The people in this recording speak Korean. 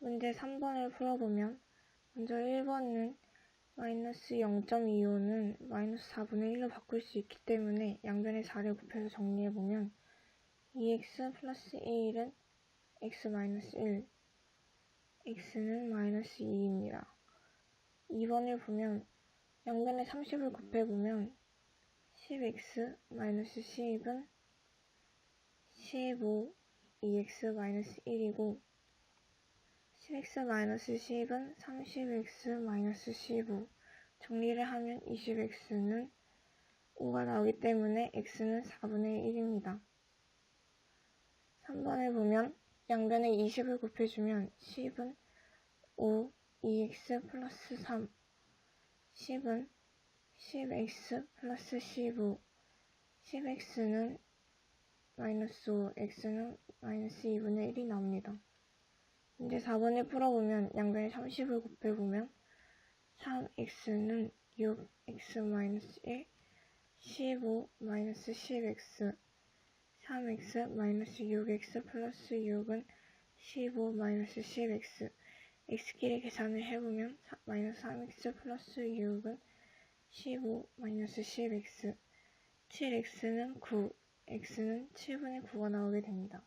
문제 3번을 풀어보면 먼저 1번은 마이너스 0.25는 마이너스 4분의 1로 바꿀 수 있기 때문에 양변의 4를 곱해서 정리해보면 2x 플러스 1은 x 마이너스 1 x는 마이너스 2입니다. 2번을 보면 양변에 30을 곱해보면 10x 마이너스 10은 15 2x 마이너스 1이고 10x 마이너스 10은 30x 마이너스 15 정리를 하면 20x는 5가 나오기 때문에 x는 4분의 1입니다. 3번을 보면 양변에 20을 곱해주면 10은 5 2x 플러스 3 10은 10x 플러스 15 10x는 마이너스 5, x는 마이너스 2분의 1이 나옵니다. 이제 4번을 풀어보면 양변에 30을 곱해보면 3x는 6x 마이너스 1, 15 마이너스 10x, 3x 마이너스 6x 플러스 6은 15 마이너스 10x, x끼리 계산을 해보면 사- 마이너스 3x 플러스 6은 15 마이너스 10x, 7x는 9, x는 7분의 9가 나오게 됩니다.